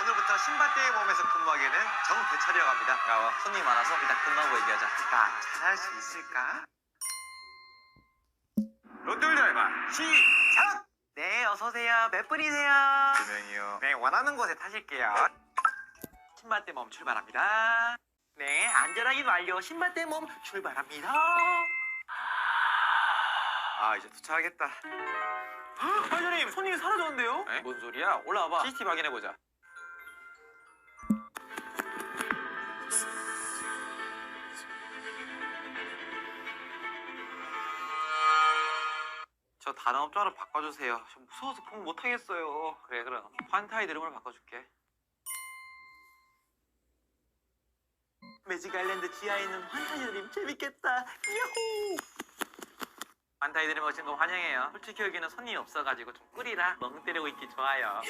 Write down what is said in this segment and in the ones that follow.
오늘부터 신밧데이 몸에서 근무하게 된 정대철이라고 합니다. 야, 손님이 많아서 일단 끝나고 얘기하자. 나 잘할 수 있을까? 롯돌드라이버 시작! 네, 어서오세요. 몇 분이세요? 두 명이요. 네, 원하는 곳에 타실게요. 신밧데 몸 출발합니다. 네, 안전하게 완료. 신밧데 몸 출발합니다. 아, 이제 도착하겠다. 회장님, 손님이 사라졌는데요? 뭔 소리야? 올라와봐. CCTV 확인해보자. 저 단어업자로 바꿔주세요. 저 무서워서 폰 못하겠어요. 그래, 그럼. 환타이 이름으로 바꿔줄게. 매직 아일랜드 지하에 있는 환타이 드림 재밌겠다. 야호! 드림 오신 거 환영해요. 솔직히 여기는 손님이 없어가지고 좀 꿀이라 멍 때리고 있기 좋아요.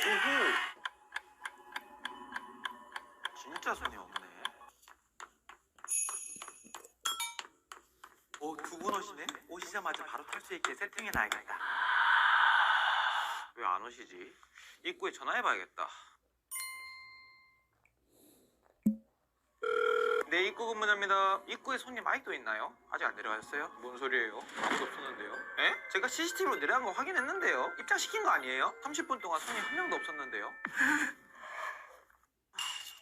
진짜 손님 없네. 오, 두 분 오시네? 오시자마자 바로 탈 수 있게 세팅해놔야겠다. 왜 안 오시지? 입구에 전화해봐야겠다. 네, 입구 근무자입니다. 입구에 손님 아직도 있나요? 아직 안 내려가셨어요? 뭔 소리예요? 아무도 없었는데요? 에? 제가 CCTV로 내려간 거 확인했는데요? 입장시킨 거 아니에요? 30분 동안 손님 한 명도 없었는데요?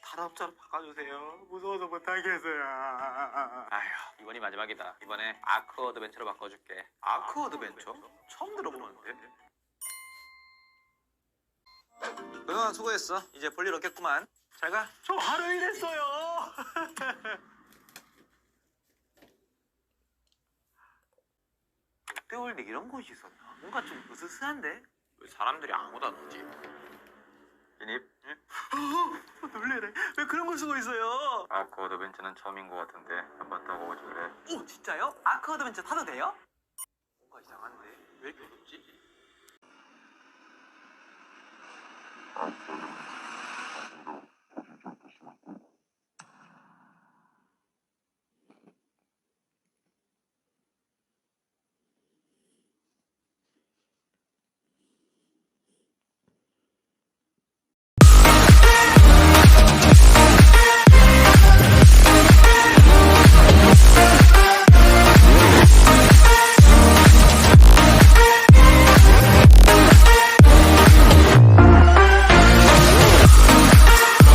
단업자로 바꿔주세요. 무서워서 못하겠어요. 아휴, 이번이 마지막이다. 이번에 아크 어드벤처로 바꿔줄게. 아크 어드벤처? 처음 들어보는데. 그동안 수고했어. 이제 볼일 없겠구만. 잘 가. 저 하루 일했어요. 롯데월드 이런 곳이 있었나? 뭔가 좀 으스스한데? 왜 사람들이 아무도 안 오지? 진입? 놀래래. 왜 그런 걸 쓰고 있어요? 아크 어드벤처는 처음인 것 같은데 한번 타고 오지 그래 오 진짜요? 아크 어드벤처 타도 돼요? 뭔가 이상한데 왜 이렇게 어둡지?